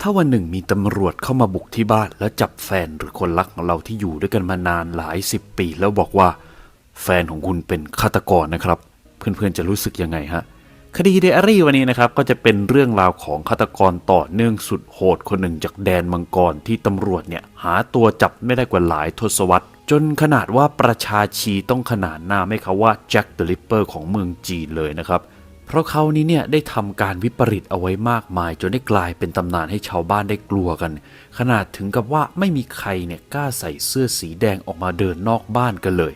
ถ้าวันหนึ่งมีตำรวจเข้ามาบุกที่บ้านแล้วจับแฟนหรือคนรักของเราที่อยู่ด้วยกันมานานหลายสิบปี แล้วบอกว่า แฟนของคุณเป็นฆาตกรนะครับ เพื่อนๆจะรู้สึกยังไงฮะคดีเดอารี่วันนี้นะครับก็จะเป็นเรื่องราวของฆาตกรต่อเนื่องสุดโหดคนหนึ่งจากแดนมังกรที่ตำรวจเนี่ยหาตัวจับไม่ได้กว่าหลายทศวรรษ จนขนาดว่าประชาชีต้องขนานนามให้เขาว่าแจ็คเดอะลิปเปอร์ของเมืองจีนเลยนะครับ เพราะเขานี้เนี่ยได้ทำการวิปริตเอาไว้มากมาย จนได้กลายเป็นตำนานให้ชาวบ้านได้กลัวกัน ขนาดถึงกับว่าไม่มีใครเนี่ยกล้าใส่เสื้อสีแดงออกมาเดินนอกบ้านกันเลย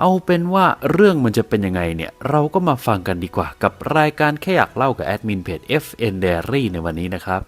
เอาเป็นว่าเรื่องมันจะเป็นยังไงเนี่ย เราก็มาฟังกันดีกว่า กับรายการแค่อยากเล่ากับแอดมินเพจ FN Diary ในวันนี้นะครับ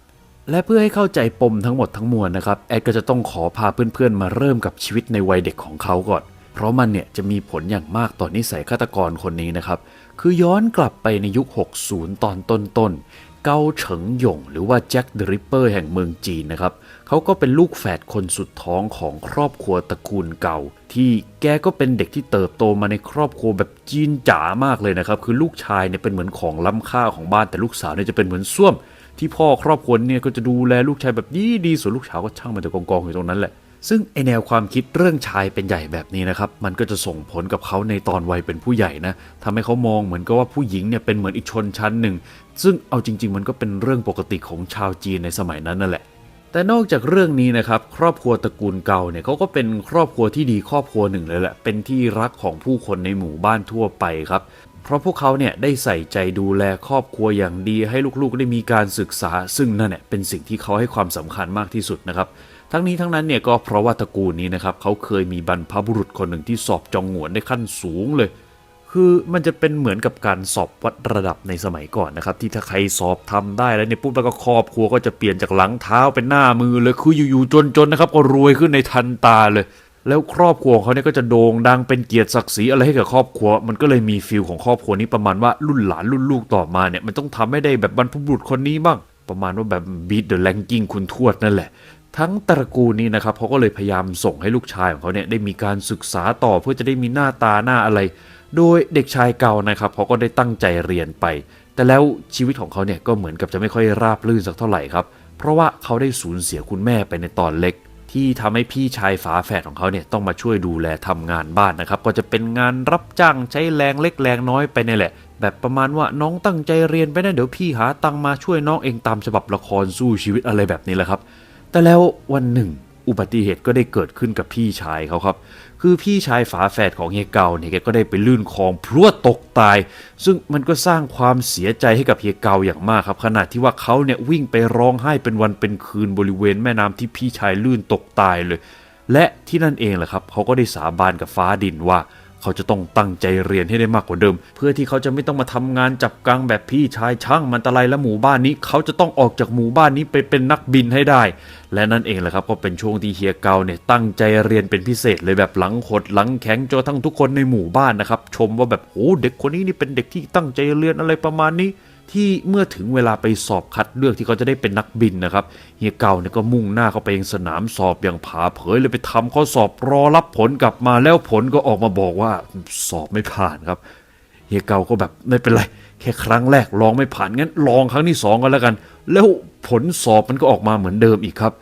และเพื่อให้เข้าใจปมทั้งหมดทั้งมวลนะครับ แอดก็จะต้องขอพาเพื่อนๆมาเริ่มกับชีวิตในวัยเด็กของเขาก่อน เพราะมันเนี่ยจะมีผลอย่างมากต่อนนิสัยฆาตกรคนนี้นะครับ คือย้อนกลับไปในยุค 60 ตอนต้นๆ เกาเฉิงหยงหรือว่าแจ็คเดอะริปเปอร์แห่งเมืองจีนนะครับ เขาก็เป็นลูกแฝดคนสุดท้องของครอบครัวตระกูลเก่า ที่แกก็เป็นเด็กที่เติบโตมาในครอบครัวแบบจีนจ๋ามากเลยนะครับ คือลูกชายเนี่ยเป็นเหมือนของล้ำค่าของบ้านแต่ลูกสาวเนี่ยจะเป็นเหมือนส้วม ที่พ่อครอบครัวเนี่ยก็จะดูแลลูกชายแบบดีดีส่วนลูกสาวก็ช่างมันจะกองกองอยู่ตรงนั้นแหละ ซึ่งไอแนวความคิดเรื่องชายเป็นใหญ่แบบนี้นะครับ มันก็จะส่งผลกับเขาในตอนวัยเป็นผู้ใหญ่นะทำให้เขามองเหมือนกับว่าผู้หญิงเนี่ยเป็นเหมือนอีกชนชั้นหนึ่ง ซึ่งเอาจริง ๆ มันก็เป็นเรื่องปกติของชาวจีนในสมัยนั้นนั่นแหละ แต่นอกจากเรื่องนี้นะครับ ครอบครัวตระกูลเก่าเนี่ยเขาก็เป็นครอบครัวที่ดีครอบครัวหนึ่งเลยแหละ เป็นที่รักของผู้คนในหมู่บ้านทั่วไปครับ เพราะพวกเขาเนี่ยได้ใส่ใจดูแลครอบครัวอย่างดี ให้ลูกๆได้มีการศึกษา ซึ่งนั่นเนี่ยเป็นสิ่งที่เขาให้ความสำคัญมากที่สุดนะครับ ทั้งนี้ทั้งนั้นเนี่ยก็เพราะว่าตระกูลนี้นะครับเขาเคยมีบรรพบุรุษคนหนึ่งที่สอบจองหวนได้ขั้นสูงเลย คือมันจะเป็นเหมือนกับการสอบวัดระดับในสมัยก่อนนะครับ ที่ถ้าใครสอบทำได้แล้วเนี่ยปุ๊บแล้วก็ครอบครัวก็จะเปลี่ยนจากหลังเท้าเป็นหน้ามือเลยคืออยู่ๆจนๆนะครับก็รวยขึ้นในทันตาเลย แล้วครอบครัวของเขาเนี่ยก็จะโด่งดังเป็นเกียรติศักดิ์ศรีอะไรให้กับครอบครัว มันก็เลยมีฟิลของครอบครัวนี้ประมาณว่ารุ่นหลานรุ่นลูกต่อมาเนี่ยมันต้องทำให้ได้แบบบรรพบุรุษคนนี้บ้าง ประมาณว่าแบบบีทเดอะแลงกิ้งคุณทวดนั่นแหละ ทั้งตระกูลนี้นะครับเขาก็เลยพยายามส่งให้ลูกชายของเขาเนี่ยได้มีการศึกษาต่อเพื่อจะได้มีหน้าตาหน้าอะไร โดยเด็กชายเก่านะครับเขาก็ได้ตั้งใจเรียนไป แต่แล้วชีวิตของเขาเนี่ยก็เหมือนกับจะไม่ค่อยราบรื่นสักเท่าไหร่ครับเพราะว่าเขาได้สูญเสียคุณแม่ไปในตอนเล็ก ที่ทำให้พี่ชายฝาแฝดของเขาเนี่ยต้องมาช่วยดูแลทำงานบ้านนะครับ ก็จะเป็นงานรับจ้างใช้แรงเล็กแรงน้อยไปนี่แหละ แบบประมาณว่าน้องตั้งใจเรียนไปนะเดี๋ยวพี่หาตังมาช่วยน้องเองตามฉบับละครสู้ชีวิตอะไรแบบนี้แหละครับ แต่แล้ววันหนึ่ง อุบัติเหตุก็ได้เกิดขึ้นกับพี่ชายเขาครับ คือพี่ชายฝาแฝดของเฮียเกาเนี่ยแกก็ได้ไปลื่นคลองพรวดตกตาย ซึ่งมันก็สร้างความเสียใจให้กับเฮียเกาอย่างมากครับขนาดที่ว่าเขาเนี่ยวิ่งไปร้องไห้เป็นวันเป็นคืนบริเวณแม่น้ำที่พี่ชายลื่นตกตายเลย และที่นั่นเองแหละครับเขาก็ได้สาบานกับฟ้าดินว่า เขาจะต้องตั้งใจเรียนให้ได้มากกว่าเดิม เพื่อที่เขาจะไม่ต้องมาทำงานจับกางแบบพี่ชายช่างมันตะไลและหมู่บ้านนี้ เขาจะต้องออกจากหมู่บ้านนี้ไปเป็นนักบินให้ได้ และนั่นเองแหละครับก็เป็นช่วงที่เฮียเกาเนี่ยตั้งใจเรียนเป็นพิเศษเลยแบบหลังขดหลังแข็งจนทั้งทุกคนในหมู่บ้านนะครับชมว่าแบบโอ้เด็กคนนี้นี่เป็นเด็กที่ตั้งใจเรียนอะไรประมาณนี้ ที่เมื่อถึงเวลาไปสอบคัดเลือกที่เขาจะได้เป็นนักบินนะครับเฮียเก่าเนี่ยก็มุ่งหน้าเข้าไปยังสนามสอบอย่างผาเผยเลยไปทำข้อสอบรอรับผลกลับมาแล้วผลก็ออกมาบอกว่าสอบไม่ผ่านครับเฮียเก่าก็แบบไม่เป็นไรแค่ครั้งแรกลองไม่ผ่านงั้นลองครั้งที่สองก็แล้วกัน แล้วผลสอบมันก็ออกมาเหมือนเดิมอีกครับ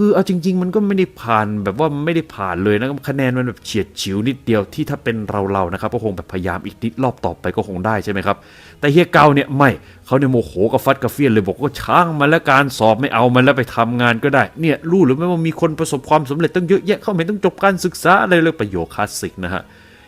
คือเอาจริง ๆ มันก็ไม่ได้ผ่านแบบว่าไม่ได้ผ่านเลยนะครับคะแนนมันแบบเฉียดฉิวนิดเดียวที่ถ้าเป็นเราๆนะครับก็คงแบบพยายามอีกนิดรอบต่อไปก็คงได้ใช่ไหมครับ แต่เฮียเกาเนี่ยไม่เขาเนี่ยโมโหกับฟัดกับเฟียนเลยบอกว่าช่างมันแล้วการสอบไม่เอามันแล้วไปทำงานก็ได้ เนี่ยรู้หรือไม่ว่ามีคนประสบความสำเร็จตั้งเยอะแยะเขาไม่ต้องจบการศึกษาอะไรเลยประโยคคลาสสิกนะฮะ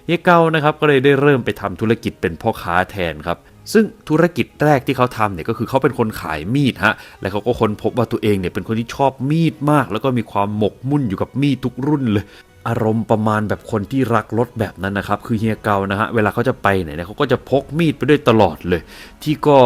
เฮียเกานะครับก็เลยได้เริ่มไปทำธุรกิจเป็นพ่อค้าแทนครับ ซึ่งธุรกิจแรกที่เขาทำเนี่ยก็คือเขาเป็นคนขายมีดฮะ และเขาก็ค้นพบว่าตัวเองเนี่ยเป็นคนที่ชอบมีดมาก แล้วก็มีความหมกมุ่นอยู่กับมีดทุกรุ่นเลย อารมณ์ประมาณแบบคนที่รักรถแบบนั้นนะครับ คือเฮียเกานะฮะ เวลาเขาจะไปไหนเนี่ยเขาก็จะพกมีดไปด้วยตลอดเลย ที่ก็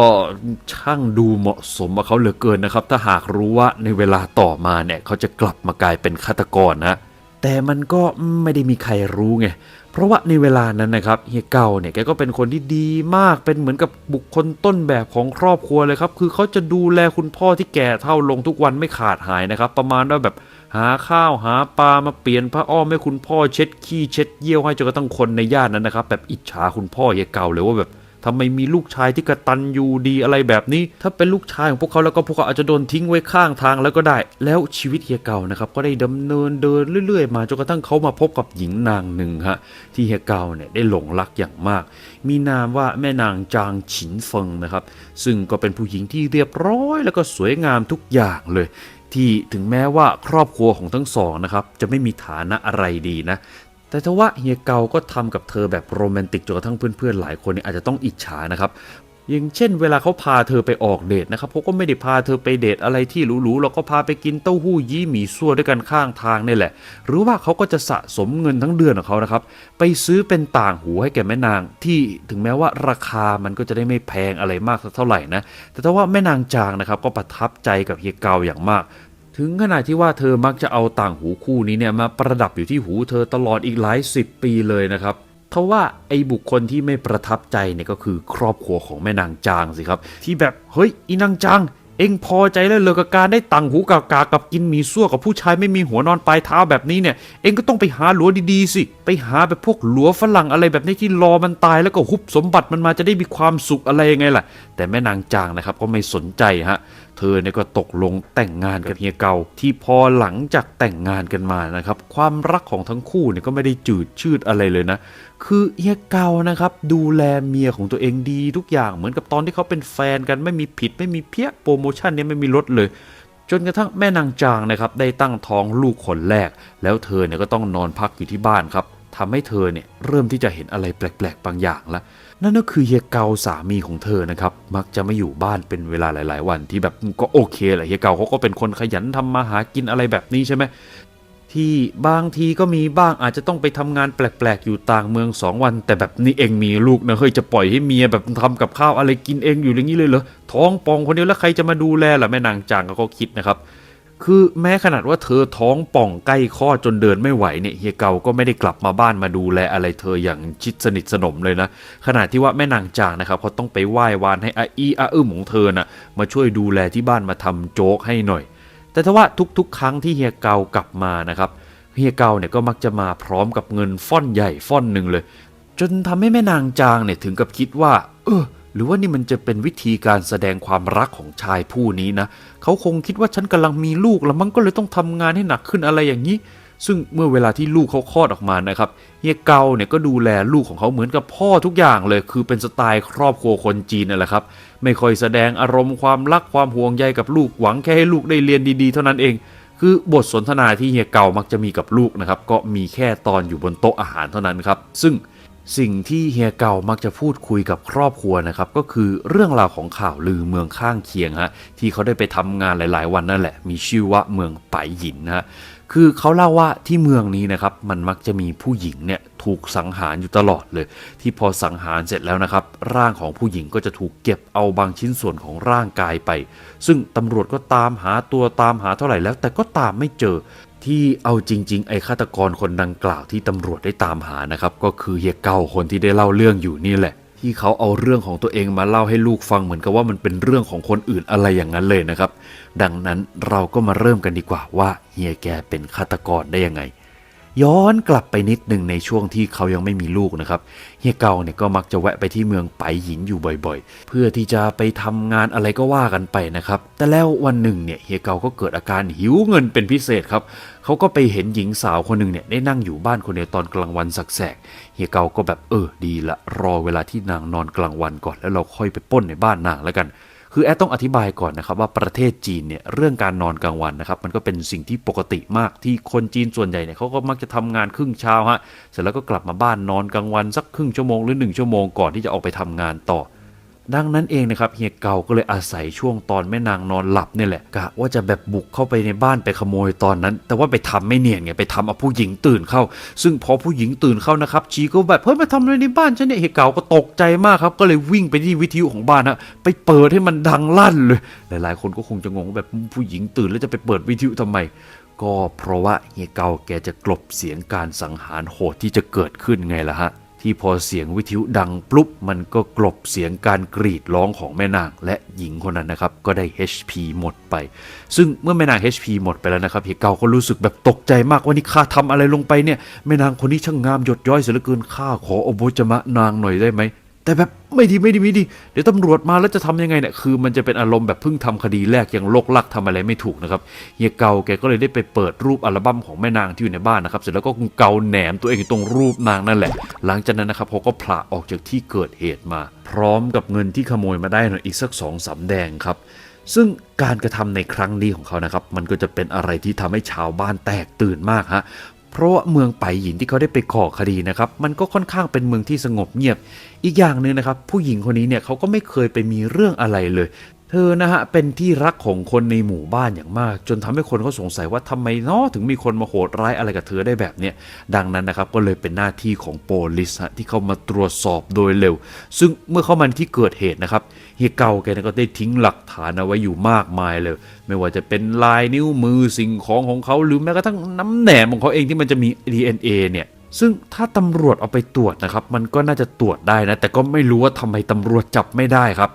ช่างดูเหมาะสมกับเขาเหลือเกินนะครับ ถ้าหากรู้ว่าในเวลาต่อมาเนี่ยเขาจะกลับมากลายเป็นฆาตกรนะ แต่มันก็ไม่ได้มีใครรู้ไง เพราะว่าในเวลานั้นนะครับเฮียเก่าเนี่ยแกก็เป็นคนที่ดีมาก เป็นเหมือนกับบุคคลต้นแบบของครอบครัวเลยครับ คือเขาจะดูแลคุณพ่อที่แก่เท่าลงทุกวันไม่ขาดหายนะครับ ประมาณว่าแบบหาข้าวหาปลามาเปลี่ยนผ้าอ้อมให้คุณพ่อเช็ดขี้เช็ดเยี่ยวให้จนกระทั่งคนในย่านนั้นนะครับแบบอิจฉาคุณพ่อเฮียเก่าเลยว่าแบบ ทำไมมีลูกชายที่กระตันยูดีอะไรแบบนี้ ถ้าเป็นลูกชายของพวกเขาแล้วก็พวกเขาอาจจะโดนทิ้งไว้ข้างทางแล้วก็ได้ แล้วชีวิตเฮียเก่านะครับก็ได้ดำเนินเดินเรื่อย ๆ มาจนกระทั่งเขามาพบกับหญิงนางหนึ่งฮะที่เฮียเก่าเนี่ยได้หลงรักอย่างมาก มีนามว่าแม่นางจางฉินเฟิงนะครับ ซึ่งก็เป็นผู้หญิงที่เรียบร้อย แล้วก็สวยงามทุกอย่างเลยที่ถึงแม้ว่าครอบครัวของทั้งสองนะครับจะไม่มีฐานะอะไรดีนะ แต่ทว่าเฮียเกาก็ทำกับเธอแบบโรแมนติกจนกระทั่งเพื่อนๆหลายคนเนี่ยอาจจะต้องอิจฉานะครับอย่างเช่นเวลาเขาพาเธอไปออกเดทนะครับเขาก็ไม่ได้พาเธอไปเดทอะไรที่หรูๆเราก็พาไปกินเต้าหู้ยี้หมี่ซั่วด้วยกันข้างทางนี่แหละ หรือว่าเขาก็จะสะสมเงินทั้งเดือนของเขานะครับ ไปซื้อเป็นต่างหูให้แก่แม่นางที่ถึงแม้ว่าราคามันก็จะได้ไม่แพงอะไรมากสักเท่าไหร่นะ แต่ถ้าว่าแม่นางจางนะครับก็ประทับใจกับเฮียเกาอย่างมาก ถึงขนาดที่ว่าเธอมักจะเอาต่างหูคู่นี้เนี่ยมาประดับอยู่ที่หูเธอตลอดอีกหลายสิบปีเลยนะครับทว่าไอ้บุคคลที่ไม่ประทับใจเนี่ยก็คือครอบครัวของแม่นางจางสิครับ ที่แบบเฮ้ยอีนางจางเอ็งพอใจแล้วเลยกับการได้ตังหูกากากับกินมีซั่วกับผู้ชายไม่มีหัวนอนปลายเท้าแบบนี้เนี่ย เอ็งก็ต้องไปหาหลัวดีๆสิ ไปหาแบบพวกหลัวฝรั่งอะไรแบบนี้ที่รอมันตายแล้วก็ฮุบสมบัติมันมาจะได้มีความสุขอะไรยังไงล่ะ แต่แม่นางจางนะครับก็ไม่สนใจฮะ เธอเนี่ยก็ตกลงแต่งงานกับเฮียเกาที่พอหลังจากแต่งงานกันมานะครับ ความรักของทั้งคู่เนี่ยก็ไม่ได้จืดชืดอะไรเลยนะ คือเฮียเกานะครับ ดูแลเมียของตัวเองดีทุกอย่างเหมือนกับตอนที่เขาเป็นแฟนกันไม่มีผิดไม่มีเพี้ยโปรโมชั่นเนี่ยไม่มีลดเลยจนกระทั่งแม่นางจางนะครับได้ตั้งท้องลูกคนแรก แล้วเธอเนี่ยก็ต้องนอนพักอยู่ที่บ้านครับ ทำให้เธอเนี่ยเริ่มที่จะเห็นอะไรแปลกๆบางอย่างละนั่นก็คือเฮียเกาสามีของเธอนะครับ มักจะไม่อยู่บ้านเป็นเวลาหลาย ๆ วันที่แบบก็โอเคแหละเฮียเกาเขาก็เป็นคนขยันทำมาหากินอะไรแบบนี้ใช่ไหมที่บางทีก็มีบ้างอาจจะต้องไปทำงานแปลก ๆ อยู่ต่างเมือง 2 วัน แต่แบบนี้เองมีลูกนะเฮ้ยจะปล่อยให้เมียแบบทำกับข้าวอะไรกินเองอยู่อย่างนี้เลยเหรอท้องป่องคนเดียวแล้วใครจะมาดูแลล่ะแม่นางจางก็คิดนะครับ คือแม้ขนาดว่าเธอท้องป่องใกล้คลอดจนเดินไม่ไหวเนี่ยเฮียเกาก็ไม่ได้กลับมาบ้านมาดูแลอะไรเธออย่างชิดสนิทสนมเลยนะขณะที่ว่าแม่นางจางนะครับเขาต้องไปไหว้วานให้อาอีอาอึมของเธอน่ะมาช่วยดูแลที่บ้านมาทำโจ๊กให้หน่อย แต่ถ้าว่าทุกๆ ครั้งที่เฮียเกากลับมานะครับเฮียเกาเนี่ยก็มักจะมาพร้อมกับเงินฟ่อนใหญ่ฟ่อนหนึ่งเลย จนทำให้แม่นางจางเนี่ยถึงกับคิดว่า เออ หรือว่านี่มันจะเป็นวิธีการแสดงความรักของชายผู้นี้นะ เขาคงคิดว่าฉันกำลังมีลูกแล้วมันก็เลยต้องทำงานให้หนักขึ้นอะไรอย่างนี้ ซึ่งเมื่อเวลาที่ลูกเขาคลอดออกมานะครับเฮียเกาเนี่ยก็ดูแลลูกของเขาเหมือนกับพ่อทุกอย่างเลย คือเป็นสไตล์ครอบครัวคนจีนนั่นแหละครับ ไม่ค่อยแสดงอารมณ์ความรักความห่วงใยกับลูกหวังแค่ให้ลูกได้เรียนดีๆ เท่านั้นเองคือบทสนทนาที่เฮียเกามักจะมีกับลูกนะครับ ก็มีแค่ตอนอยู่บนโต๊ะอาหารเท่านั้นครับ ซึ่ง สิ่งที่เฮียเก่ามักจะพูดคุยกับครอบครัวนะครับ ก็คือเรื่องราวของข่าวลือเมืองข้างเคียงฮะที่เขาได้ไปทำงานหลาย ๆ วันนั่นแหละ มีชื่อว่าเมืองไปหยินนะฮะคือเขาเล่าว่าที่เมืองนี้นะครับมันมักจะมีผู้หญิงเนี่ยถูกสังหารอยู่ตลอดเลย ที่พอสังหารเสร็จแล้วนะครับ ร่างของผู้หญิงก็จะถูกเก็บเอาบางชิ้นส่วนของร่างกายไป ซึ่งตำรวจก็ตามหาตัวตามหาเท่าไหร่แล้ว แต่ก็ตามไม่เจอ ที่เอาจริง ๆ ไอ้ฆาตกรคนดังกล่าวที่ตำรวจได้ตามหานะครับ ก็คือเฮียเก่าคนที่ได้เล่าเรื่องอยู่นี่แหละ ที่เขาเอาเรื่องของตัวเองมาเล่าให้ลูกฟังเหมือนกับว่ามันเป็นเรื่องของคนอื่นอะไรอย่างนั้นเลยนะครับ ดังนั้นเราก็มาเริ่มกันดีกว่าว่าเฮียแกเป็นฆาตกรได้ยังไง ย้อนกลับไปนิดหนึ่งในช่วงที่เขายังไม่มีลูกนะครับเฮียเกาเนี่ยก็มักจะแวะไปที่เมืองไปหยินอยู่บ่อยๆ เพื่อที่จะไปทำงานอะไรก็ว่ากันไปนะครับ แต่แล้ววันหนึ่งเนี่ยเฮียเกาก็เกิดอาการหิวเงินเป็นพิเศษครับเขาก็ไปเห็นหญิงสาวคนหนึ่งเนี่ยได้นั่งอยู่บ้านคนเดียวตอนกลางวันสักแสกเฮียเกาก็แบบเออดีละรอเวลาที่นางนอนกลางวันก่อน แล้วเราค่อยไปป้นในบ้านนางแล้วกัน คือแอดต้องอธิบายก่อนนะครับว่าประเทศจีนเนี่ยเรื่องการนอนกลางวันนะครับมันก็เป็นสิ่งที่ปกติมากที่คนจีนส่วนใหญ่เนี่ยเขาก็มักจะทำงานครึ่งเช้าฮะเสร็จแล้วก็กลับมาบ้านนอนกลางวันสักครึ่งชั่วโมงหรือหนึ่งชั่วโมงก่อนที่จะออกไปทำงานต่อ ดังนั้นเองนะครับเฮียเกาก็เลยอาศัยช่วงตอนแม่นางนอนหลับนี่แหละกะว่าจะแบบบุกเข้าไปในบ้านไปขโมยตอนนั้น แต่ว่าไปทำไม่เนียนไงไปทำเอาผู้หญิงตื่นเข้า ซึ่งพอผู้หญิงตื่นเข้านะครับชีก็แบบเฮ้ยมาทำอะไรในบ้านฉันเนี่ยเฮียเกาก็ตกใจมากครับก็เลยวิ่งไปที่วิทยุของบ้านฮะไปเปิดให้มันดังลั่นเลย หลายๆ คนก็คงจะงงว่าแบบผู้หญิงตื่นแล้วจะไปเปิดวิทยุทำไมก็เพราะว่าเฮียเกาแกจะกลบเสียงการสังหารโหดที่จะเกิดขึ้นไงล่ะฮะ ที่พอเสียงวิทยุดังปลุ๊บมันก็กลบเสียงการกรีดร้องของแม่นางและหญิงคนนั้นนะครับ ก็ได้ HP หมดไป ซึ่งเมื่อแม่นาง HP หมดไปแล้วนะครับเฮเกาก็รู้สึกแบบตกใจมากว่านี่ข้าทำอะไรลงไปเนี่ยแม่นางคนนี้ช่างงามหยดย้อยเสียเหลือเกินข้าขออโบจมะนางหน่อยได้ไหม แต่แบบไม่ดีไม่ดีไม่ดี เดี๋ยวตำรวจมาแล้วจะทำยังไงเนี่ยคือมันจะเป็นอารมณ์แบบเพิ่งทำคดีแรกยังโลกลักทำอะไรไม่ถูกนะครับเฮียเกาแกก็เลยได้ไปเปิดรูปอัลบั้มของแม่นางที่อยู่ในบ้านนะครับเสร็จแล้วก็เกาแหนมตัวเองอยู่ตรงรูปนางนั่นแหละ หลังจากนั้นนะครับเขาก็ผละออกจากที่เกิดเหตุมา พร้อมกับเงินที่ขโมยมาได้หน่อยอีกสักสองสามแดงครับซึ่งการกระทำในครั้งนี้ของเขานะครับ มันก็จะเป็นอะไรที่ทำให้ชาวบ้านแตกตื่นมากฮะ เพราะว่าเมืองไปหยินที่เขาได้ไปก่อคดีนะครับ มันก็ค่อนข้างเป็นเมืองที่สงบเงียบ อีกอย่างหนึ่งนะครับ ผู้หญิงคนนี้เนี่ยเขาก็ไม่เคยไปมีเรื่องอะไรเลย เธอนะฮะเป็นที่รักของคนในหมู่บ้านอย่างมาก จนทำให้คนเขาสงสัยว่าทำไมเนาะถึงมีคนมาโหดร้ายอะไรกับเธอได้แบบเนี้ยดังนั้นนะครับก็เลยเป็นหน้าที่ของโปลิสฮะที่เข้ามาตรวจสอบโดยเร็ว ซึ่งเมื่อเข้ามาที่เกิดเหตุนะครับเฮียเกาแกก็ได้ทิ้งหลักฐานเอาไว้อยู่มากมายเลย ไม่ว่าจะเป็นลายนิ้วมือสิ่งของของเขาหรือแม้กระทั่งน้ำแหนมของเขาเองที่มันจะมี DNA เนี่ยซึ่งถ้าตำรวจเอาไปตรวจนะครับ มันก็น่าจะตรวจได้นะ แต่ก็ไม่รู้ว่าทำไมตำรวจจับไม่ได้ครับ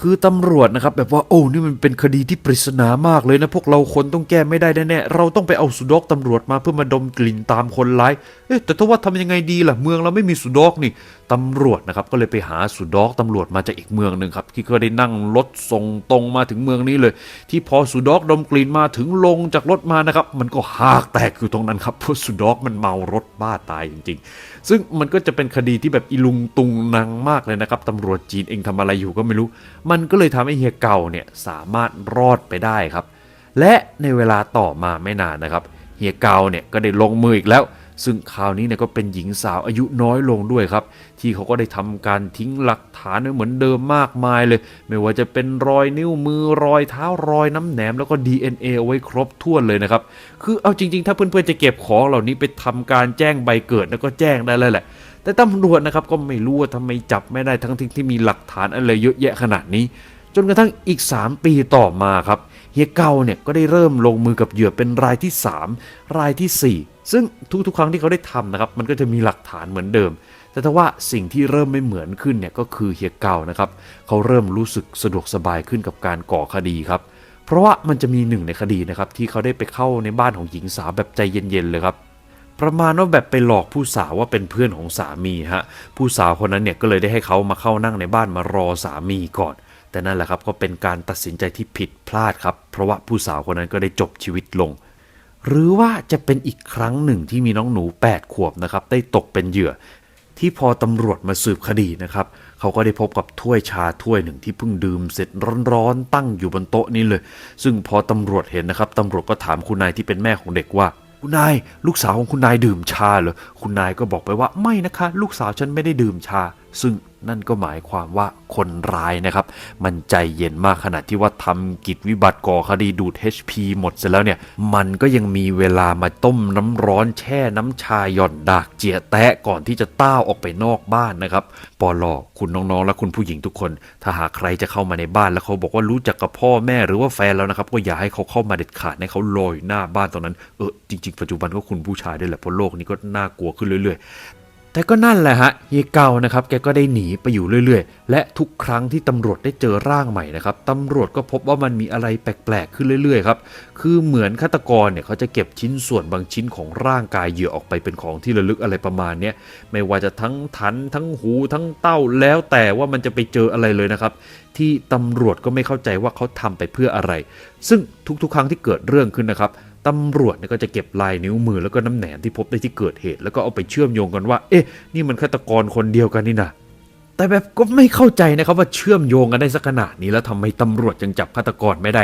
คือตำรวจนะครับแบบว่าโอ้นี่มันเป็นคดีที่ปริศนามากเลยนะพวกเราคนต้องแก้ไม่ได้แน่ๆเราต้องไปเอาสุดอกตำรวจมาเพื่อมาดมกลิ่นตามคนร้ายเอ๊ะแต่ถ้าว่าทำยังไงดีล่ะเมืองเราไม่มีสุดอกนี่ ตำรวจนะครับก็เลยไปหาสุดอกตำรวจมาจากอีกเมืองหนึ่งครับที่ก็ได้นั่งรถส่งตรงมาถึงเมืองนี้เลย ที่พอสุดอกดมกลิ่นมาถึงลงจากรถมานะครับ มันก็หากแตกอยู่ตรงนั้นครับเพราะสุดอกมันเมารถบ้าตายจริง ๆ ซึ่งมันก็จะเป็นคดีที่แบบอีลุงตุงนางมากเลยนะครับตำรวจจีนเองทำอะไรอยู่ก็ไม่รู้ มันก็เลยทำให้เฮียเก่าเนี่ยสามารถรอดไปได้ครับ และในเวลาต่อมาไม่นานนะครับเฮียเกาเนี่ยก็ได้ลงมืออีกแล้ว ซึ่งคราวนี้เนี่ยก็เป็นหญิงสาวอายุน้อยลงด้วยครับ ที่เขาก็ได้ทำการทิ้งหลักฐานไว้เหมือนเดิมมากมายเลย ไม่ว่าจะเป็นรอยนิ้วมือรอยเท้ารอยน้ำแหนม แล้วก็ DNA เอาไว้ครบถ้วนเลยนะครับ คือเอาจริง ๆ ถ้าเพื่อนๆจะเก็บของเหล่านี้ไปทำการแจ้งใบเกิดแล้วก็แจ้งได้เลยแหละแต่ตำรวจนะครับก็ไม่รู้ว่าทำไมจับไม่ได้ทั้งที่ที่มีหลักฐานอะไรเยอะแยะขนาดนี้ จนกระทั่งอีก 3 ปีต่อมาครับเฮียเกาเนี่ยก็ได้เริ่มลงมือกับเหยื่อเป็นรายที่ 3 รายทีสี่4 ซึ่งทุกๆ ครั้งที่เขาได้ทำนะครับ มันก็จะมีหลักฐานเหมือนเดิม แต่ถ้าว่าสิ่งที่เริ่มไม่เหมือนขึ้นเนี่ยก็คือเฮียเกานะครับ เขาเริ่มรู้สึกสะดวกสบายขึ้นกับการก่อคดีครับ เพราะว่ามันจะมีหนึ่งในคดีนะครับที่เขาได้ไปเข้าในบ้านของหญิงสาวแบบใจเย็นๆเลยครับประมาณว่าแบบไปหลอกผู้สาวว่าเป็นเพื่อนของสามีฮะผู้สาวคนนั้นเนี่ยก็เลยได้ให้เขามาเข้านั่งในบ้านมารอสามีก่อน แต่นั่นแหละครับก็เป็นการตัดสินใจที่ผิดพลาดครับ เพราะว่าผู้สาวคนนั้นก็ได้จบชีวิตลง หรือว่าจะเป็นอีกครั้งหนึ่งที่มีน้องหนู 8 ขวบนะครับ ได้ตกเป็นเหยื่อ ที่พอตำรวจมาสืบคดีนะครับ เขาก็ได้พบกับถ้วยชาถ้วยหนึ่งที่เพิ่งดื่มเสร็จร้อนๆตั้งอยู่บนโต๊ะนี้เลย ซึ่งพอตำรวจเห็นนะครับตำรวจก็ถามคุณนายที่เป็นแม่ของเด็กว่า คุณนาย ลูกสาวของคุณนายดื่มชาเหรอคุณนายก็บอกไปว่าไม่นะคะ ลูกสาวฉันไม่ได้ดื่มชา ซึ่งนั่นก็หมายความว่าคนร้ายนะครับ มันใจเย็นมากขนาดที่ว่าทำกิจวิบัติก่อคดีดูด HP หมดเสร็จแล้วเนี่ย มันก็ยังมีเวลามาต้มน้ำร้อนแช่น้ำชาหย่อนดากเจียแตะก่อนที่จะต้าวออกไปนอกบ้านนะครับปอลอคุณน้องๆ และคุณผู้หญิงทุกคน ถ้าหากใครจะเข้ามาในบ้านแล้วเขาบอกว่ารู้จักกับพ่อแม่หรือว่าแฟนแล้วนะครับ ก็อย่าให้เขาเข้ามาเด็ดขาดให้เขาลอยหน้าบ้านตรงนั้นเออจริง ๆ ปัจจุบันก็คุณผู้ชายด้วยแหละเพราะโลกนี้ก็น่ากลัวขึ้นเรื่อย ๆ แต่ก็นั่นแหละฮะเฮียเกานะครับแกก็ได้หนีไปอยู่เรื่อยๆ และทุกครั้งที่ตำรวจได้เจอร่างใหม่นะครับตำรวจก็พบว่ามันมีอะไรแปลกๆขึ้นเรื่อยๆครับคือเหมือนฆาตกรเนี่ยเขาจะเก็บชิ้นส่วนบางชิ้นของร่างกายเหยื่อออกไปเป็นของที่ระลึกอะไรประมาณเนี้ยไม่ว่าจะทั้งทันทั้งหูทั้งเต้าแล้วแต่ว่ามันจะไปเจออะไรเลยนะครับที่ตำรวจก็ไม่เข้าใจว่าเขาทำไปเพื่ออะไร ซึ่งทุกๆ ครั้งที่เกิดเรื่องขึ้นนะครับ ตำรวจเนี่ยก็จะเก็บลายนิ้วมือแล้วก็น้ำแหนมที่พบในที่เกิดเหตุ แล้วก็เอาไปเชื่อมโยงกันว่า เอ๊ะ นี่มันฆาตกรคนเดียวกันนี่นะแต่แบบก็ไม่เข้าใจนะครับว่าเชื่อมโยงกันได้สักขนาดนี้แล้วทำไมตำรวจยังจับฆาตกรไม่ได้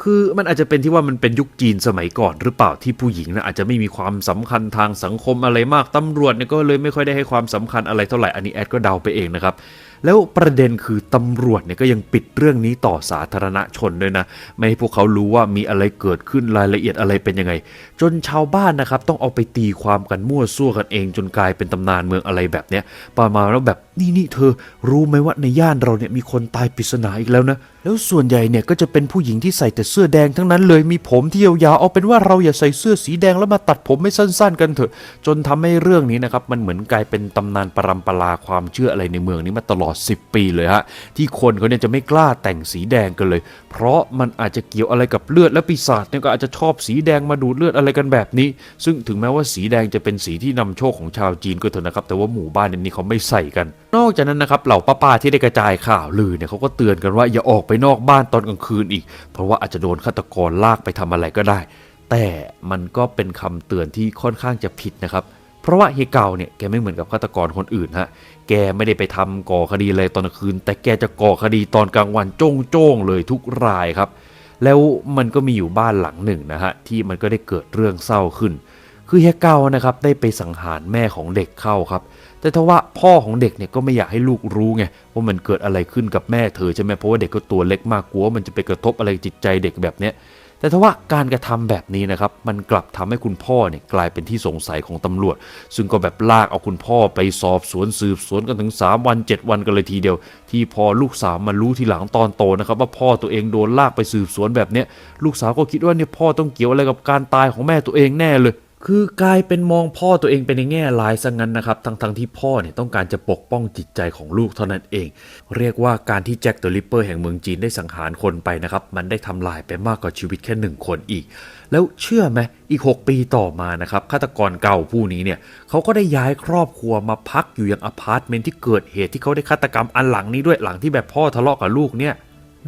คือมันอาจจะเป็นที่ว่ามันเป็นยุคจีนสมัยก่อนหรือเปล่าที่ผู้หญิงนะอาจจะไม่มีความสำคัญทางสังคมอะไรมากตำรวจเนี่ยก็เลยไม่ค่อยได้ให้ความสำคัญอะไรเท่าไหร่อันนี้แอดก็เดาไปเองนะครับ แล้วประเด็นคือตำรวจเนี่ยก็ยังปิดเรื่องนี้ต่อสาธารณชนด้วยนะ ไม่ให้พวกเขารู้ว่ามีอะไรเกิดขึ้นรายละเอียดอะไรเป็นยังไง จนชาวบ้านนะครับต้องเอาไปตีความกันมั่วซั่วกันเอง จนกลายเป็นตำนานเมืองอะไรแบบเนี้ยประมาณว่าแบบนี่นี่เธอรู้ไหมว่าในย่านเราเนี่ยมีคนตายปริศนาอีกแล้วนะแล้วส่วนใหญ่เนี่ยก็จะเป็นผู้หญิงที่ใส่แต่เสื้อแดงทั้งนั้นเลยมีผมที่ยาวๆเอาเป็นว่าเราอย่าใส่เสื้อสีแดงแล้วมาตัดผมไม่สั้น ๆ กันเถอะ จนทำให้เรื่องนี้นะครับมันเหมือนกลายเป็นตำนานปรำปราความเชื่ออะไรในเมืองนี้มาตลอดด 10 ปีเลยฮะ ที่คนเขาเนี่ยจะไม่กล้าแต่งสีแดงกันเลย เพราะมันอาจจะเกี่ยวอะไรกับเลือดและปีศาจเนี่ยก็อาจจะชอบสีแดงมาดูดเลือดอะไรกันแบบนี้ ซึ่งถึงแม้ว่าสีแดงจะเป็นสีที่นำโชคของชาวจีนก็เถอะนะครับ แต่ว่าหมู่บ้านนี่ยนี่เขาไม่ใส่กัน นอกจากนั้นนะครับเหล่าป้าๆที่ได้กระจายข่าวลือเนี่ยเขาก็เตือนกันว่าอย่าออกไปนอกบ้านตอนกลางคืนอีก เพราะว่าอาจจะโดนฆาตกรลากไปทำอะไรก็ได้ แต่มันก็เป็นคำเตือนที่ค่อนข้างจะผิดนะครับ เพราะว่าเฮียเก่าเนี่ยแกไม่เหมือนกับฆาตกรคนอื่นฮะ แกไม่ได้ไปทำก่อคดีอะไรตอนกลางคืน แต่แกจะก่อคดีตอนกลางวันโจ้งจ้งๆเลยทุกรายครับ แล้วมันก็มีอยู่บ้านหลังหนึ่งนะฮะที่มันก็ได้เกิดเรื่องเศร้าขึ้น คือเฮียเก่านะครับได้ไปสังหารแม่ของเด็กเข้าครับ แต่ทว่าพ่อของเด็กเนี่ยก็ไม่อยากให้ลูกรู้ไงว่ามันเกิดอะไรขึ้นกับแม่เธอใช่ไหมเพราะว่าเด็กก็ตัวเล็กมากกลัวมันจะไปกระทบอะไรจิตใจเด็กแบบเนี้ย แต่ทว่าการกระทำแบบนี้นะครับมันกลับทำให้คุณพ่อเนี่ยกลายเป็นที่สงสัยของตำรวจ ซึ่งก็แบบลากเอาคุณพ่อไปสอบสวนสืบสวนกันถึง 3 วัน 7 วันกันเลยทีเดียว ที่พอลูกสาวมารู้ทีหลังตอนโตนะครับว่าพ่อตัวเองโดนลากไปสืบสวนแบบเนี้ยลูกสาวก็คิดว่าเนี่ยพ่อต้องเกี่ยวอะไรกับการตายของแม่ตัวเองแน่เลย คือกลายเป็นมองพ่อตัวเองเป็นในแง่ร้ายซะงั้นนะครับ ทั้งทั้งที่พ่อเนี่ยต้องการจะปกป้องจิตใจของลูกเท่านั้นเอง เรียกว่าการที่แจ็คเดอะริปเปอร์แห่งเมืองจีนได้สังหารคนไปนะครับ มันได้ทำลายไปมากกว่าชีวิตแค่หนึ่งคนอีก แล้วเชื่อไหมอีก 6 ปีต่อมานะครับฆาตกรเก่าผู้นี้เนี่ยเขาก็ได้ย้ายครอบครัวมาพักอยู่ยังอพาร์ตเมนต์ที่เกิดเหตุที่เขาได้ฆาตกรรมอันหลังนี้ด้วยหลังที่แบบพ่อทะเลาะกับลูกเนี่ย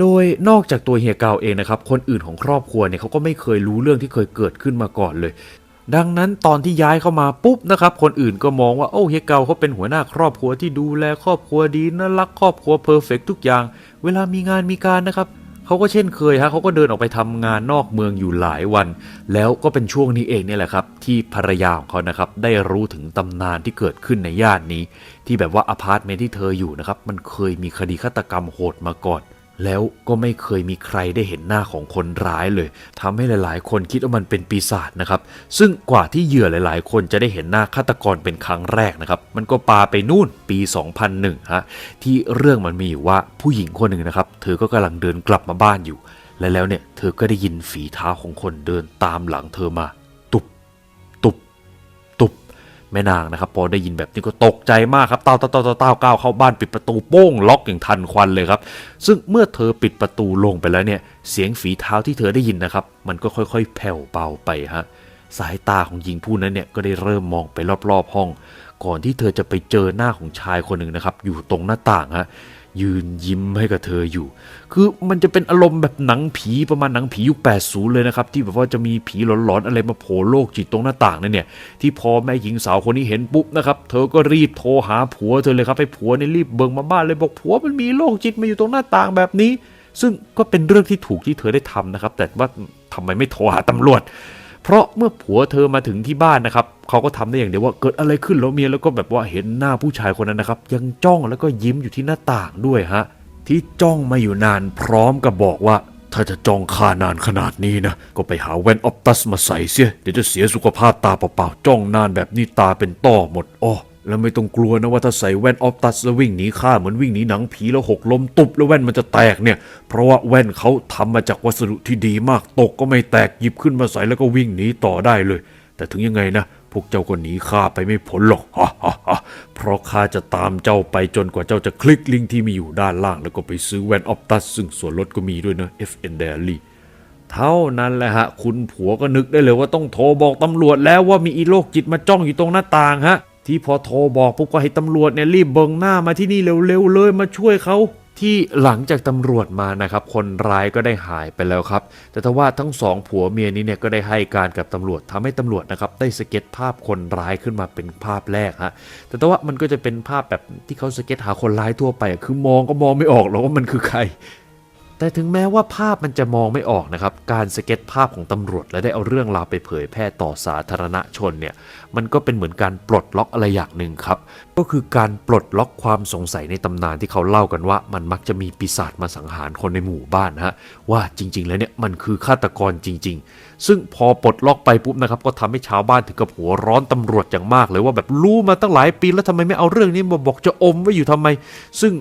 โดยนอกจากตัวเฮียเกาเองนะครับ คนอื่นของครอบครัวเนี่ยเขาก็ไม่เคยรู้เรื่องที่เคยเกิดขึ้นมาก่อนเลย ดังนั้นตอนที่ย้ายเข้ามาปุ๊บนะครับ คนอื่นก็มองว่าโอ้เฮียเกาเขาเป็นหัวหน้าครอบครัวที่ดูแลครอบครัวดีน่ารักครอบครัวเพอร์เฟกทุกอย่าง เวลามีงานมีการนะครับเขาก็เช่นเคยฮะเขาก็เดินออกไปทำงานนอกเมืองอยู่หลายวัน แล้วก็เป็นช่วงนี้เองเนี่ยแหละครับ ที่ภรรยาของเขานะครับได้รู้ถึงตำนานที่เกิดขึ้นในย่านนี้ ที่แบบว่าอพาร์ตเมนต์ที่เธออยู่นะครับมันเคยมีคดีฆาตกรรมโหดมาก่อน แล้วก็ไม่เคยมีใครได้เห็นหน้าของคนร้ายเลยทำให้หลายๆ คนคิดว่ามันเป็นปีศาจนะครับ ซึ่งกว่าที่เหยื่อหลาย ๆ คนจะได้เห็นหน้าฆาตกรเป็นครั้งแรกนะครับ มันก็ปาไปนู่นปี 2001ฮะที่เรื่องมันมีอยู่ว่าผู้หญิงคนหนึ่งนะครับ เธอก็กำลังเดินกลับมาบ้านอยู่ และแล้วเนี่ยเธอก็ได้ยินฝีเท้าของคนเดินตามหลังเธอมา แม่นางนะครับพอได้ยินแบบนี้ก็ตกใจมากครับเต้าเต้าเต้าเต้าก้าวเข้าบ้านปิดประตูโป้งล็อกอย่างทันควันเลยครับ ซึ่งเมื่อเธอปิดประตูลงไปแล้วเนี่ยเสียงฝีเท้าที่เธอได้ยินนะครับ มันก็ค่อยๆ แผ่วเบาไปฮะสายตาของหญิงผู้นั้นเนี่ยก็ได้เริ่มมองไปรอบๆห้อง ก่อนที่เธอจะไปเจอหน้าของชายคนหนึ่งนะครับอยู่ตรงหน้าต่างฮะ ยืนยิ้มให้กับเธออยู่ คือมันจะเป็นอารมณ์แบบหนังผีประมาณหนังผียุค80 เลยนะครับ ที่แบบว่าจะมีผีหลอนๆอะไรมาโผล่โลกจิตตรงหน้าต่างนั่นเนี่ย ที่พอแม่หญิงสาวคนนี้เห็นปุ๊บนะครับ เธอก็รีบโทรหาผัวเธอเลยครับให้ผัวเนี่ยรีบเบิ่งมาบ้านเลยบอกผัวมันมีโรคจิตมาอยู่ตรงหน้าต่างแบบนี้ ซึ่งก็เป็นเรื่องที่ถูกที่เธอได้ทำนะครับ แต่ว่าทำไมไม่โทรหาตำรวจ เพราะเมื่อผัวเธอมาถึงที่บ้านนะครับเขาก็ทำได้อย่างเดียวว่าเกิดอะไรขึ้นแล้วเมียแล้วก็แบบว่าเห็นหน้าผู้ชายคนนั้นนะครับ ยังจ้องแล้วก็ยิ้มอยู่ที่หน้าต่างด้วยฮะที่จ้องมาอยู่นานพร้อมกับบอกว่า ถ้าจะจ้องข้านานขนาดนี้นะ ก็ไปหาแว่นออปตัสมาใส่เสียเดี๋ยวจะเสียสุขภาพตาเปล่าๆจ้องนานแบบนี้ตาเป็นต้อหมดอ้อ แล้วไม่ต้องกลัวนะว่าถ้าใส่แว่นออปตัสแล้ววิ่งหนีข้าเหมือนวิ่งหนีหนังผีแล้วหกล้มตุบแล้วแว่นมันจะแตกเนี่ย เพราะว่าแว่นเขาทำมาจากวัสดุที่ดีมากตกก็ไม่แตกหยิบขึ้นมาใส่แล้วก็วิ่งหนีต่อได้เลย แต่ถึงยังไงนะ พวกเจ้าก็หนีข้าไปไม่พ้นหรอกฮ่าฮ่าฮ่าเพราะข้าจะตามเจ้าไปจนกว่าเจ้าจะคลิกลิงก์ที่มีอยู่ด้านล่าง แล้วก็ไปซื้อแว่นออปตัสซึ่งส่วนลดก็มีด้วยนะ FN Daily เท่านั้นแหละฮะ คุณผัวก็นึกได้เลยว่าต้องโทรบอกตำรวจแล้วว่ามีอีโรคจิตมาจ้องอยู่ตรงหน้าต่างฮะ ที่พอโทรบอกปุ๊บก็ให้ตำรวจเนี่ยรีบเบิงหน้ามาที่นี่เร็วๆเลยมาช่วยเขาที่หลังจากตำรวจมานะครับ คนร้ายก็ได้หายไปแล้วครับ แต่ทว่าทั้งสองผัวเมียนี้เนี่ยก็ได้ให้การกับตำรวจทำให้ตำรวจนะครับได้สเก็ตภาพคนร้ายขึ้นมาเป็นภาพแรกฮะแต่ทว่ามันก็จะเป็นภาพแบบที่เขาสเก็ตหาคนร้ายทั่วไป คือมองก็มองไม่ออกหรอกว่ามันคือใคร แต่ถึงแม้ว่าภาพมันจะมองไม่ออกนะครับ การสเก็ตภาพของตำรวจและได้เอาเรื่องราวไปเผยแพร่ต่อสาธารณชนเนี่ย มันก็เป็นเหมือนการปลดล็อกอะไรอย่างหนึ่งครับ ก็คือการปลดล็อกความสงสัยในตำนานที่เขาเล่ากันว่า มันมักจะมีปีศาจมาสังหารคนในหมู่บ้านนะฮะ ว่าจริง ๆ แล้วเนี่ยมันคือฆาตกรจริง ๆ ซึ่งพอปลดล็อกไปปุ๊บนะครับ ก็ทำให้ชาวบ้านถึงกับหัวร้อนตำรวจอย่างมากเลยว่าแบบรู้มาตั้งหลายปีแล้วทำไมไม่เอาเรื่องนี้มาบอกจะอมไว้อยู่ทำไม ซึ่ง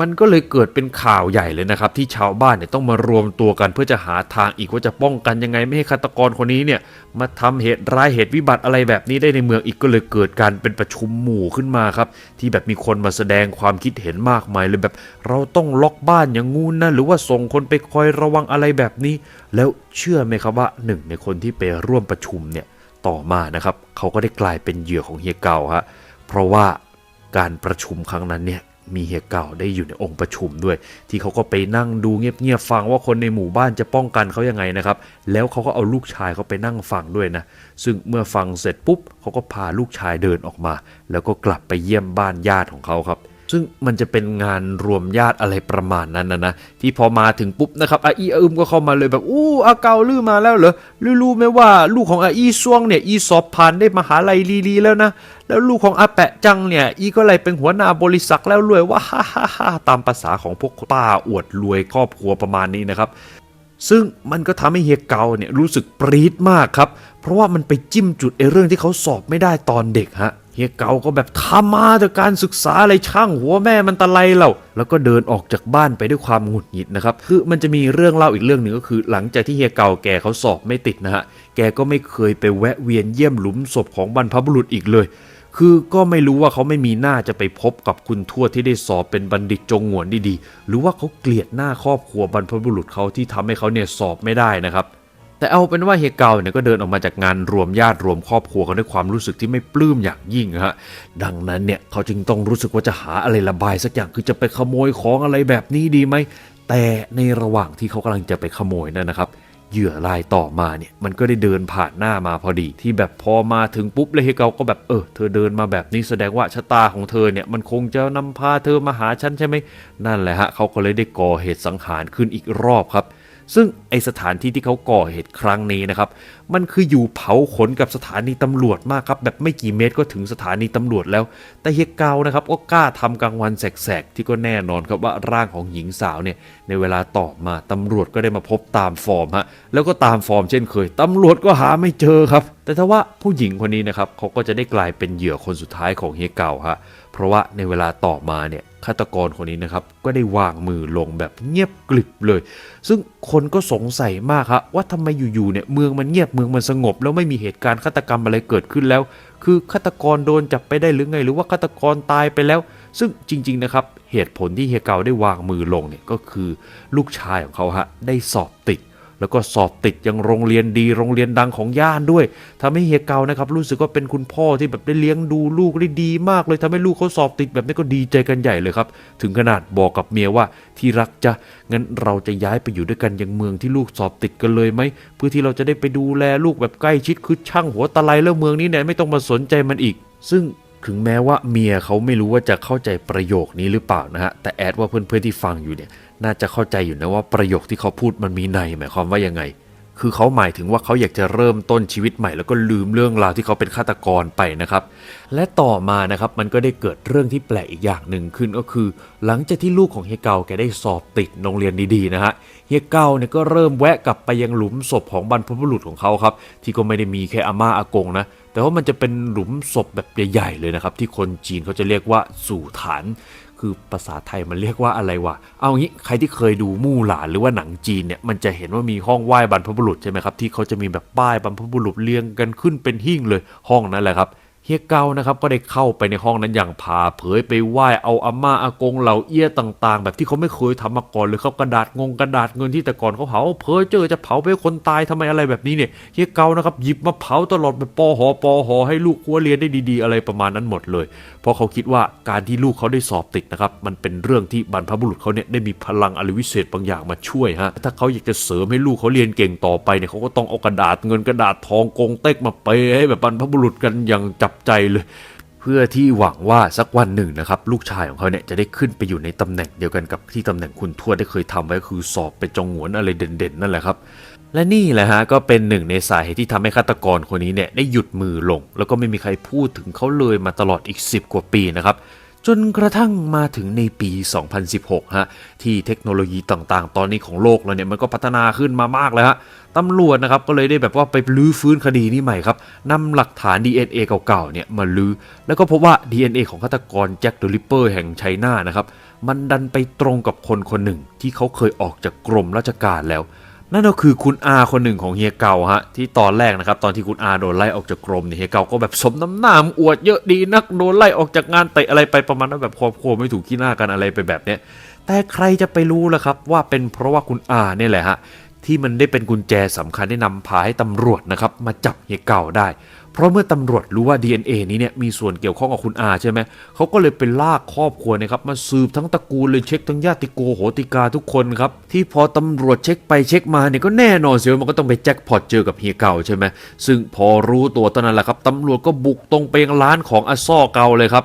มันก็เลยเกิดเป็นข่าวใหญ่เลยนะครับ ที่ชาวบ้านเนี่ยต้องมารวมตัวกันเพื่อจะหาทางอีกว่าจะป้องกันยังไงไม่ให้ฆาตกรคนนี้เนี่ยมาทำเหตุร้ายเหตุวิบัติอะไรแบบนี้ได้ในเมืองอีกก็เลยเกิดการเป็นประชุมหมู่ขึ้นมาครับ ที่แบบมีคนมาแสดงความคิดเห็นมากมายเลยแบบ เราต้องล็อกบ้านอย่างงูนะหรือว่าส่งคนไปคอยระวังอะไรแบบนี้ แล้วเชื่อไหมครับว่าหนึ่งในคนที่ไปร่วมประชุมเนี่ยต่อมานะครับเขาก็ได้กลายเป็นเหยื่อของเฮียเก่าฮะเพราะว่าการประชุมครั้งนั้นเนี่ย มีเฮียเก่าได้อยู่ในองค์ประชุมด้วย ที่เขาก็ไปนั่งดูเงียบๆฟังว่าคนในหมู่บ้านจะป้องกันเขายังไงนะครับ แล้วเขาก็เอาลูกชายเขาไปนั่งฟังด้วยนะ ซึ่งเมื่อฟังเสร็จปุ๊บเขาก็พาลูกชายเดินออกมา แล้วก็กลับไปเยี่ยมบ้านญาติของเขาครับ ซึ่งมันจะเป็นงานรวมญาติอะไรประมาณนั้นนะนะที่พอมาถึงปุ๊บนะครับอาอีอาอึมก็เข้ามาเลยแบบอู้อาเกาลือมาแล้วเหรอลือรู้ไหมว่าลูกของอาอีซ่วงเนี่ยอีสอบผ่านได้มหาลัยลีๆแล้วนะแล้วลูกของอาแปะจังเนี่ยอีก็เลยเป็นหัวหน้าบริษัทแล้วรวยว่าฮ่าฮ่าฮ่าตามภาษาของพวกป้าอวดรวยครอบครัวประมาณนี้นะครับ ซึ่งมันก็ทำให้เฮียเกาเนี่ยรู้สึกปรี๊ดมากครับ เพราะว่ามันไปจิ้มจุดไอ้เรื่องที่เขาสอบไม่ได้ตอนเด็กฮะเฮียเกาก็แบบทำมาแต่การศึกษาอะไรช่างหัวแม่มันตะไลเราแล้วก็เดินออกจากบ้านไปด้วยความหงุดหงิดนะครับคือมันจะมีเรื่องเล่าอีกเรื่องหนึ่งก็คือ หลังจากที่เฮียเกาแกเขาสอบไม่ติดนะฮะแกก็ไม่เคยไปแวะเวียนเยี่ยมหลุมศพของบรรพบุรุษอีกเลย คือก็ไม่รู้ว่าเขาไม่มีหน้าจะไปพบกับคุณทวดที่ได้สอบเป็นบัณฑิตจงหวนดีๆ หรือว่าเขาเกลียดหน้าครอบครัวบรรพบุรุษเขาที่ทำให้เขาเนี่ยสอบไม่ได้นะครับ แต่เอาเป็นว่าเฮเกาเนี่ยก็เดินออกมาจากงานรวมญาติรวมครอบครัวกันด้วยความรู้สึกที่ไม่ปลื้มอย่างยิ่งฮะดังนั้นเนี่ยเขาจึงต้องรู้สึกว่าจะหาอะไรระบายสักอย่างคือจะไปขโมยของอะไรแบบนี้ดีไหมแต่ในระหว่างที่เขากำลังจะไปขโมยนั่นนะครับเเหยื่อรายต่อมาเนี่ยมันก็ได้เดินผ่านหน้ามาพอดี ที่แบบพอมาถึงปุ๊บเลยเฮเกาก็แบบเออเธอเดินมาแบบนี้แสดงว่าชะตาของเธอเนี่ยมันคงจะนำพาเธอมาหาฉันใช่ไหมนั่นแหละฮะเขาก็เลยได้ก่อเหตุสังหารขึ้นอีกรอบครับ ซึ่งไอสถานที่ที่เขาก่อเหตุครั้งนี้นะครับ มันคืออยู่เผาขนกับสถานีตำรวจมากครับ แบบไม่กี่เมตรก็ถึงสถานีตำรวจแล้ว แต่เฮียเกานะครับก็กล้าทำกลางวันแสกๆ ที่ก็แน่นอนครับว่าร่างของหญิงสาวเนี่ยในเวลาต่อมาตำรวจก็ได้มาพบตามฟอร์มฮะแล้วก็ตามฟอร์มเช่นเคยตำรวจก็หาไม่เจอครับ แต่ถ้าว่าผู้หญิงคนนี้นะครับเขาก็จะได้กลายเป็นเหยื่อคนสุดท้ายของเฮียเกาฮะ เพราะว่าในเวลาต่อมาเนี่ยฆาตกรคนนี้นะครับก็ได้วางมือลงแบบเงียบกลิบเลย ซึ่งคนก็สงสัยมากครับว่าทำไมอยู่ๆเนี่ยเมืองมันเงียบเมืองมันสงบ แล้วไม่มีเหตุการณ์ฆาตกรรมอะไรเกิดขึ้นแล้ว คือฆาตกรโดนจับไปได้หรือไง หรือว่าฆาตกรตายไปแล้ว ซึ่งจริง ๆนะครับ เหตุผลที่เฮียเกาได้วางมือลงเนี่ยก็คือลูกชายของเขาฮะได้สอบติด แล้วก็สอบติดยังโรงเรียนดีโรงเรียนดังของย่านด้วยทำให้เฮียเกานะครับรู้สึกว่าเป็นคุณพ่อที่แบบได้เลี้ยงดูลูกได้ดีมากเลยทำให้ลูกเขาสอบติดแบบนี้ก็ดีใจกันใหญ่เลยครับ ถึงขนาดบอกกับเมียว่าที่รักจะงั้นเราจะย้ายไปอยู่ด้วยกันยังเมืองที่ลูกสอบติดกันเลยไหมเพื่อที่เราจะได้ไปดูแลลูกแบบใกล้ชิดคือช่างหัวตะไลแล้วเมืองนี้เนี่ยไม่ต้องมาสนใจมันอีก ซึ่งถึงแม้ว่าเมียเขาไม่รู้ว่าจะเข้าใจประโยคนี้หรือเปล่านะฮะแต่แอดว่าเพื่อนๆที่ฟังอยู่เนี่ย น่าจะเข้าใจอยู่นะว่าประโยคที่เขาพูดมันมีในหมายความว่ายังไง คือเขาหมายถึงว่าเขาอยากจะเริ่มต้นชีวิตใหม่ แล้วก็ลืมเรื่องราวที่เขาเป็นฆาตกรไปนะครับ และต่อมานะครับมันก็ได้เกิดเรื่องที่แปลกอีกอย่างหนึ่งขึ้นก็คือ หลังจากที่ลูกของเฮียเกาแกได้สอบติดโรงเรียนดีๆนะฮะเฮียเกาเนี่ยก็เริ่มแวะกลับไปยังหลุมศพของบรรพบุรุษของเขาครับที่ก็ไม่ได้มีแค่อาม่าอากงนะแต่ว่ามันจะเป็นหลุมศพแบบใหญ่ๆเลยนะครับที่คนจีนเขาจะเรียกว่าสู่ฐาน คือภาษาไทยมันเรียกว่าอะไรวะ เอางี้ใครที่เคยดูมู่หลานหรือว่าหนังจีนเนี่ยมันจะเห็นว่ามีห้องไหว้บรรพบุรุษใช่ไหมครับที่เขาจะมีแบบป้ายบรรพบุรุษเรียงกันขึ้นเป็นหิ้งเลยห้องนั้นแหละครับ เฮียเกานะครับก็ได้เข้าไปในห้องนั้นอย่างพาเผยไปไหว้เอาอาม่าอากงเหล่าเอี้ยต่างๆ แบบที่เขาไม่เคยทำมาก่อนเลยครับกระดาษงงกระดาษเงินที่แต่ก่อนเขาเผาเพอเจอจะเผาไปคนตายทำไมอะไรแบบนี้เนี่ยเฮียเกานะครับหยิบมาเผาตลอดแบบปอหอปอหอให้ลูกหัวเรียนได้ดี ๆ อะไรประมาณนั้นหมดเลย เพราะเขาคิดว่าการที่ลูกเขาได้สอบติดนะครับมันเป็นเรื่องที่บรรพบุรุษเขาเนี่ยได้มีพลังอะไรวิเศษบางอย่างมาช่วยฮะถ้าเขาอยากจะเสริมให้ลูกเขาเรียนเก่งต่อไปเนี่ยเขาก็ต้องเอากระดาษเงินกระดาษทองกงเต็กมาเปให้แบบบรรพบุรุษกันอย่างจับใจเลย เพื่อที่หวังว่าสักวันหนึ่งนะครับลูกชายของเขาเนี่ยจะได้ขึ้นไปอยู่ในตำแหน่งเดียวกันกับที่ตำแหน่งคุณทวดได้เคยทำไว้คือสอบเป็นจงหวนอะไรเด่นๆ นั่นแหละครับและนี่แหละฮะก็เป็นหนึ่งในสาเหตุที่ทำให้ฆาตกรคนนี้เนี่ยได้หยุดมือลง แล้วก็ไม่มีใครพูดถึงเขาเลยมาตลอดอีก 10 กว่าปีนะครับ จนกระทั่งมาถึงในปี 2016 ฮะ ที่เทคโนโลยีต่างๆ ตอนนี้ของโลกเราเนี่ยมันก็พัฒนาขึ้นมามากแล้วฮะตำรวจนะครับก็เลยได้แบบว่าไปลื้อฟื้นคดีนี้ใหม่ครับนำหลักฐาน DNA เก่าๆเนี่ยมาลื้อ แล้วก็พบว่า DNA ของฆาตกรแจ็คเดอะริปเปอร์แห่งไชน่านะครับ มันดันไปตรงกับคนคนหนึ่งที่เขาเคยออกจากกรมราชการแล้ว นั่นก็คือคุณอาคนหนึ่งของเฮียเก่าฮะที่ตอนแรกนะครับตอนที่คุณอาโดนไล่ออกจากกรมเนี่ยเฮียเก่าก็แบบสมน้ำหน้ามอวดเยอะดีนักโดนไล่ออกจากงานเตะอะไรไปประมาณนั้นแบบครอบครัวไม่ถูกขี้หน้ากันอะไรไปแบบเนี้ยแต่ใครจะไปรู้ล่ะครับว่าเป็นเพราะว่าคุณอาเนี่ยแหละฮะที่มันได้เป็นกุญแจสำคัญที่นำพาให้ตำรวจนะครับมาจับเฮียเก่าได้ เพราะเมื่อตำรวจรู้ว่า DNA นี้เนี่ยมีส่วนเกี่ยวข้องกับคุณอาใช่ไหมเขาก็เลยไปลากครอบครัวนะครับมาสืบทั้งตระกูลเลยเช็คทั้งญาติโกโหติกาทุกคนครับที่พอตำรวจเช็คไปเช็คมาเนี่ยก็แน่นอนเสียวมันก็ต้องไปแจ็คพอตเจอกับเฮียเก่าใช่ไหมซึ่งพอรู้ตัวตอนนั้นแหละครับตำรวจก็บุกตรงไปยังร้านของอาซ่อเก่าเลยครับ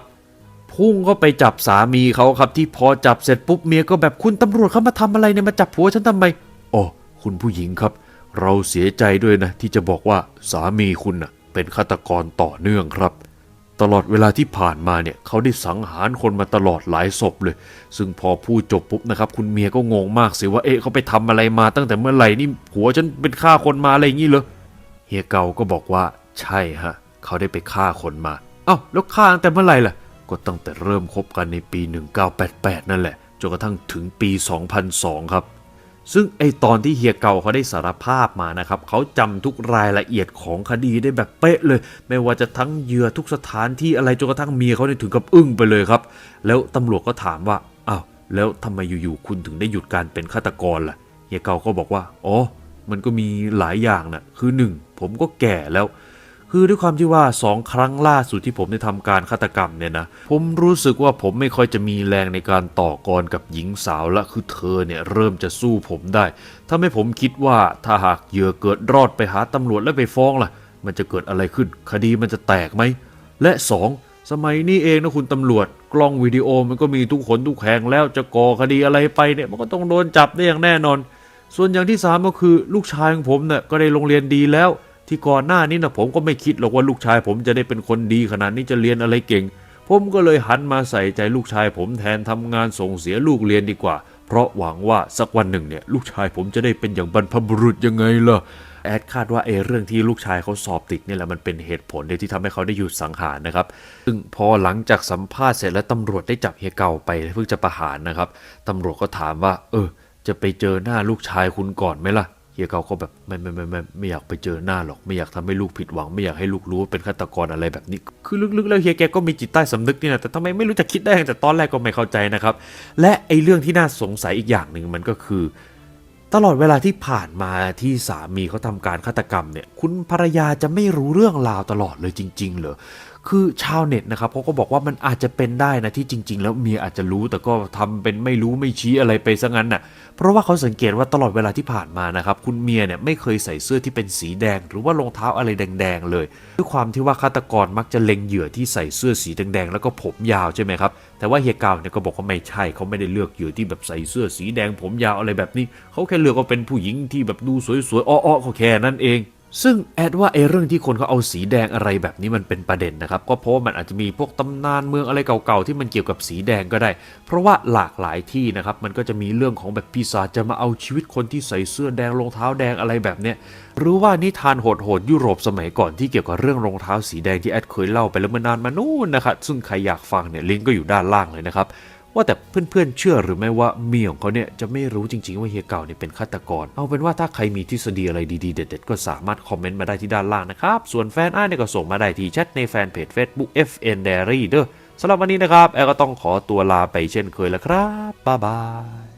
พุ่งก็ไปจับสามีเขาครับ ที่พอจับเสร็จปุ๊บเมียก็แบบคุณตำรวจเขามาทำอะไรเนี่ยมาจับผัวฉันทำไมอ๋อคุณผู้หญิงครับ เราเสียใจด้วยนะ ที่จะบอกว่าสามีคุณน่ะ เป็นฆาตกรต่อเนื่องครับ ตลอดเวลาที่ผ่านมาเนี่ยเขาได้สังหารคนมาตลอดหลายศพเลย ซึ่งพอพูดจบปุ๊บนะครับ คุณเมียก็งงมากสิว่าเอ๊ะเขาไปทำอะไรมาตั้งแต่เมื่อไหร่นี่ผัวฉันเป็นฆ่าคนมาอะไรอย่างนี้เหรอเฮียเกาก็บอกว่าใช่ฮะเขาได้ไปฆ่าคนมา เอ้าแล้วฆ่าตั้งแต่เมื่อไหร่ล่ะ ก็ตั้งแต่เริ่มคบกันในปี 1988 นั่นแหละจนกระทั่งถึงปี 2002 ครับ ซึ่งไอตอนที่เฮียเก่าเขาได้สารภาพมานะครับเขาจำทุกรายละเอียดของคดีได้แบบเป๊ะเลย ไม่ว่าจะทั้งเหยื่อทุกสถานที่อะไรจนกระทั่งเมียเขาเนี่ยถึงกับอึ้งไปเลยครับ แล้วตำรวจก็ถามว่าอ้าวแล้วทำไมอยู่ๆคุณถึงได้หยุดการเป็นฆาตกรล่ะเฮียเก่าก็บอกว่าอ๋อมันก็มีหลายอย่างนะคือหนึ่งผมก็แก่แล้ว คือด้วยความที่ว่าสองครั้งล่าสุดที่ผมได้ทำการฆาตกรรมเนี่ยนะ ผมรู้สึกว่าผมไม่ค่อยจะมีแรงในการต่อกรกับหญิงสาวละคือเธอเนี่ยเริ่มจะสู้ผมได้ทำให้ผมคิดว่าถ้าหากเหยื่อเกิดรอดไปหาตำรวจและไปฟ้องล่ะ มันจะเกิดอะไรขึ้น คดีมันจะแตกไหม และสองสมัยนี้เองนะคุณตำรวจกล้องวิดีโอมันก็มีทุกขนทุกแห่งแล้วจะก่อคดีอะไรไปเนี่ยมันก็ต้องโดนจับได้อย่างแน่นอน ส่วนอย่างที่สามก็คือลูกชายของผมเนี่ยก็ได้โรงเรียนดีแล้ว ที่ก่อนหน้านี้นะผมก็ไม่คิดหรอกว่าลูกชาย ผมจะได้เป็นคนดีขนาดนี้จะเรียนอะไรเก่ง ผมก็เลยหันมาใส่ใจลูกชาย ผมแทนทำงานส่งเสียลูกเรียนดีกว่า เพราะหวังว่าสักวันหนึ่งเนี่ยลูกชายผมจะได้เป็นอย่างบรรพบุรุษยังไงล่ะแอดคาดว่าเอเรื่องที่ลูกชายเขาสอบติดเนี่ยแหละมันเป็นเหตุผลที่ทำให้เขาได้หยุดสังหารนะครับ ซึ่งพอหลังจากสัมภาษณ์เสร็จแล้วตำรวจได้จับเฮียเก่าไปเพิ่งจะประหารนะครับตำรวจก็ถามว่า เออ จะไปเจอหน้าลูกชายคุณก่อนไหมล่ะ เฮียเกาก็แบบไม่ไม่ไม่ไม่ไม่อยากไปเจอหน้าหรอก ไม่อยากทำให้ลูกผิดหวัง ไม่อยากให้ลูกรู้ว่าเป็นฆาตกรอะไรแบบนี้ คือลึกๆแล้วเฮียแกก็มีจิตใต้สำนึกนี่นะแต่ทำไมไม่รู้จะคิดได้ตั้งแต่ตอนแรกก็ไม่เข้าใจนะครับ และไอ้เรื่องที่น่าสงสัยอีกอย่างหนึ่งมันก็คือ ตลอดเวลาที่ผ่านมาที่สามีเขาทำการฆาตกรรมเนี่ย คุณภรรยาจะไม่รู้เรื่องราวตลอดเลยจริง ๆ เหรอ คือชาวเน็ตนะครับเขาก็บอกว่ามันอาจจะเป็นได้นะที่จริง ๆ แล้วเมียอาจจะรู้แต่ก็ทำเป็นไม่รู้ไม่ชี้อะไรไปซะงั้นน่ะเพราะว่าเขาสังเกตว่าตลอดเวลาที่ผ่านมานะครับคุณเมียเนี่ยไม่เคยใส่เสื้อที่เป็นสีแดง หรือว่ารองเท้าอะไรแดง ๆ เลยด้วยความที่ว่าฆาตกรมักจะเล็งเหยื่อที่ใส่เสื้อสีแดงๆแล้วก็ผมยาวใช่ไหมครับแต่ว่าเฮียเกาเนี่ยก็บอกว่าไม่ใช่เขาไม่ได้เลือกเหยื่อที่แบบใส่เสื้อสีแดงผมยาวอะไรแบบนี้เขาแค่เลือกว่าเป็นผู้หญิงที่แบบดูสวยๆอ้อๆก็แค่นั้นเอง ซึ่งแอดว่าไอ้เรื่องที่คนเขาเอาสีแดงอะไรแบบนี้มันเป็นประเด็นนะครับ ก็เพราะว่ามันอาจจะมีพวกตำนานเมืองอะไรเก่าๆที่มันเกี่ยวกับสีแดงก็ได้ เพราะว่าหลากหลายที่นะครับมันก็จะมีเรื่องของแบบปีศาจจะมาเอาชีวิตคนที่ใส่เสื้อแดงรองเท้าแดงอะไรแบบเนี้ยหรือว่านิทานโหดๆยุโรปสมัยก่อนที่เกี่ยวกับเรื่องรองเท้าสีแดงที่แอดเคยเล่าไปแล้วเมื่อนานมานู่นนะครับซึ่งใครอยากฟังเนี่ยลิงก์ก็อยู่ด้านล่างเลยนะครับ ว่าแต่เพื่อนๆเชื่อหรือไม่ว่าเมียของเขาเนี่ยจะไม่รู้จริง ๆ ว่าเฮียเก่าเนี่ยเป็นฆาตกร เอาเป็นว่าถ้าใครมีทฤษฎีอะไรดีๆ เด็ดๆ ก็สามารถคอมเมนต์มาได้ที่ด้านล่างนะครับ ส่วนแฟนอ้ายเนี่ยก็ส่งมาได้ที่แชทในแฟนเพจ Facebook FN Diary เด้อสำหรับวันนี้นะครับแอลก็ต้องขอตัวลาไปเช่นเคยแล้วครับบ๊ายบาย